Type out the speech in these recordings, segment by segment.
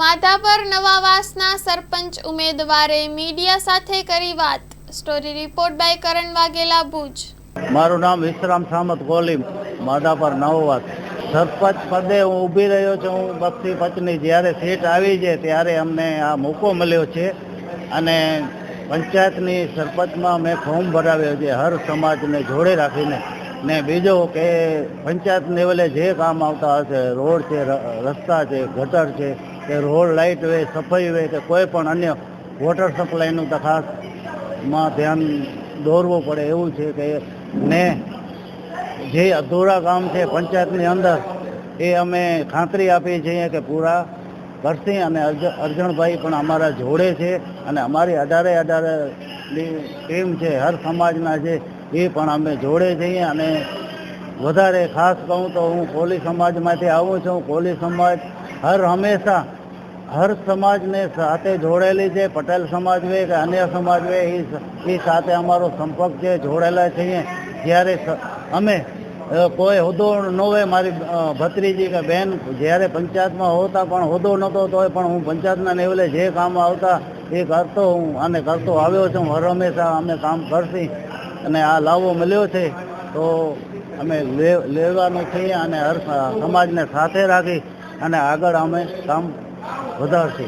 માધાપર નવાવાસના સરપંચ ઉમેદવારે મીડિયા સાથે કરી વાત. Story report by Karan Vaghela Bhuj. મારું નામ વિશ્રામ સામત કોલી માધાપર નવાવાસ. સરપંચ પદે હું ઊભી રહ્યો છું, હું બક્ષી પચની જ્યારે સીટ આવી છે ત્યારે અમને આ મોકો મળ્યો છે અને પંચાયતની સરપંચમાં મેં ફોર્મ ભરાવ્યો છે, હર સમાજને જોડે રાખીને. ને બીજો કે પંચાયત લેવલે જે કામ આવતા હશે, રોડ છે રસ્તા છે, ગટર છે કે રોડ લાઇટ હોય સફાઈ હોય કે કોઈ પણ અન્ય વોટર સપ્લાયનું તો ખાસમાં ધ્યાન દોરવું પડે એવું છે કે ને જે અધૂરા કામ છે, પંચાયતની અંદર, એ અમે ખાતરી આપીએ છીએ કે પૂરા કરશી અને અર્જ- અરજણભાઈ પણ અમારા જોડે છે અને અમારી અઢારે અઢારેની ટીમ છે, હર સમાજના છે, એ પણ અમે જોડે છીએ અને વધારે ખાસ કહું તો હું કોલી સમાજમાંથી આવું છું. કોલી સમાજ હર હંમેશા હર સમાજને સાથે જોડેલી છે, પટેલ સમાજ હોય કે અન્ય સમાજ હોય એ સાથે અમારો સંપર્ક છે જોડેલા છીએ, જ્યારે અમે કોઈ હોદ્દો ન હોય, મારી ભત્રીજી કે બેન જ્યારે પંચાયતમાં હોતા, પણ હોદ્દો નહોતો તોય, પણ હું પંચાયતના લેવલે જે કામ આવતા, એ કરતો હું અને કરતો આવ્યો છું, હર હંમેશા અમે કામ કરશી અને આ લાવો મળ્યો છે, તો અમે લેવાનું છીએ અને હર સમાજને સાથે રાખી અને આગળ અમે કામ વધારશે.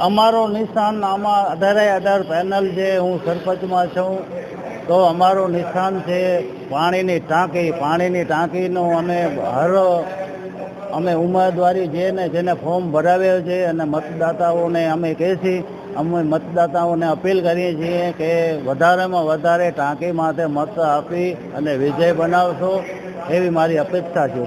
અમારો નિશાન આમાં અઢારે અઢાર પેનલ જે હું સરપંચમાં છું. તો અમારું નિશાન છે, પાણીની ટાંકી, પાણીની ટાંકીનું અમે હર અમે ઉમેદવારી જેને જેને ફોર્મ ભરાવ્યો છે અને મતદાતાઓને અમે કહેશી, અમે મતદાતાઓને અપીલ કરીએ છીએ કે વધારેમાં વધારે ટાંકી માટે મત આપી અને વિજય બનાવશો એવી મારી અપેક્ષા છે.